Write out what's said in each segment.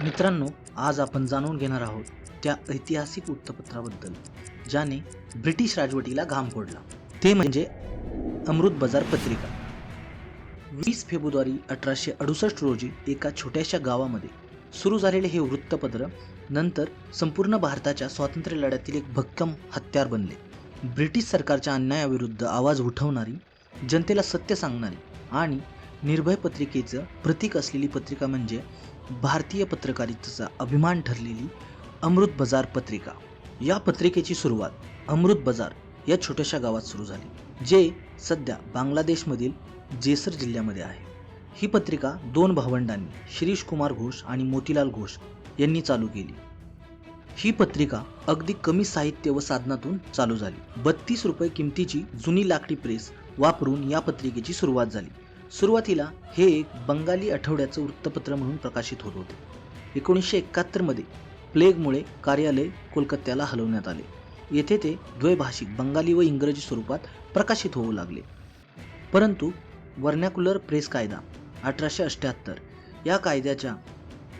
मित्रांनो आज आपण जाणून घेणार आहोत त्या ऐतिहासिक वृत्तपत्राबद्दल ज्याने ब्रिटिश राजवटीला घाम फोडला. ते म्हणजे अमृत बाजार पत्रिका. वीस फेब्रुवारी अठराशे अडुसष्ट रोजी एका छोट्याशा गावामध्ये सुरू झालेले हे वृत्तपत्र नंतर संपूर्ण भारताच्या स्वातंत्र्य लढ्यातील एक भक्कम हत्यार बनले. ब्रिटिश सरकारच्या अन्यायाविरुद्ध आवाज उठवणारी जनतेला सत्य सांगणारी आणि निर्भय पत्रिकेचं प्रतीक असलेली पत्रिका म्हणजे भारतीय पत्रकारितेचा अभिमान ठरलेली अमृत बाजार पत्रिका. या पत्रिकेची सुरुवात अमृत बाजार या छोट्याशा गावात सुरू झाली जे सध्या बांगलादेशमधील जेसर जिल्ह्यामध्ये आहे. ही पत्रिका दोन भावंडांनी शिरीष कुमार घोष आणि मोतीलाल घोष यांनी चालू केली. ही पत्रिका अगदी कमी साहित्य व साधनातून चालू झाली. बत्तीस रुपये किमतीची जुनी लाकडी प्रेस वापरून या पत्रिकेची सुरुवात झाली. सुरुवातीला हे एक बंगाली आठवड्याचं वृत्तपत्र म्हणून प्रकाशित होत होते. एकोणीसशे एकाहत्तरमध्ये प्लेगमुळे कार्यालय कोलकात्याला हलवण्यात आले. येथे ते द्वैभाषिक बंगाली व इंग्रजी स्वरूपात प्रकाशित होऊ लागले. परंतु वर्नॅक्युलर प्रेस कायदा अठराशे अठ्ठ्याहत्तर या कायद्याच्या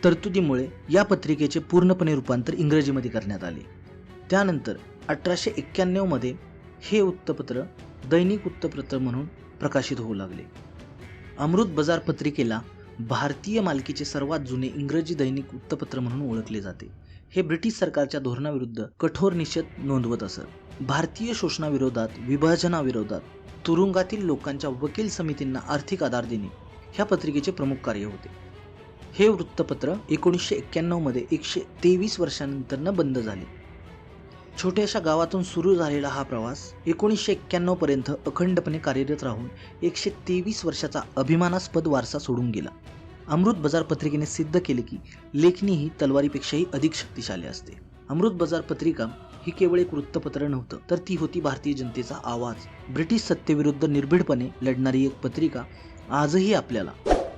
तरतुदीमुळे या पत्रिकेचे पूर्णपणे रूपांतर इंग्रजीमध्ये करण्यात आले. त्यानंतर अठराशे एक्क्याण्णवमध्ये हे वृत्तपत्र दैनिक वृत्तपत्र म्हणून प्रकाशित होऊ लागले. अमृत बाजार पत्रिकेला भारतीय मालकीचे सर्वात जुने इंग्रजी दैनिक वृत्तपत्र म्हणून ओळखले जाते. हे ब्रिटिश सरकारच्या धोरणाविरुद्ध कठोर निषेध नोंदवत असत. भारतीय शोषणाविरोधात विभाजनाविरोधात तुरुंगातील लोकांच्या वकील समितींना आर्थिक आधार देणे ह्या पत्रिकेचे प्रमुख कार्य होते. हे वृत्तपत्र एकोणीसशे एक्क्याण्णवमध्ये एकशे तेवीस वर्षांनंतरनं बंद झाले. छोट्याशा गावातून सुरू झालेला हा प्रवास एकोणीसशे एक्क्याण्णवपर्यंत अखंडपणे कार्यरत राहून एकशे तेवीस वर्षाचा अभिमानास्पद वारसा सोडून गेला. अमृत बाजार पत्रिकेने सिद्ध केले की लेखणी ही तलवारीपेक्षाही अधिक शक्तिशाली असते. अमृत बाजार पत्रिका ही केवळ एक वृत्तपत्र नव्हतं तर ती होती भारतीय जनतेचा आवाज. ब्रिटिश सत्तेविरुद्ध निर्भीडपणे लढणारी एक पत्रिका आजही आपल्याला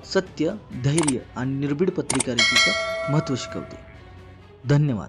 सत्य धैर्य आणि निर्भीड पत्रिकारितीचं महत्त्व शिकवते. धन्यवाद.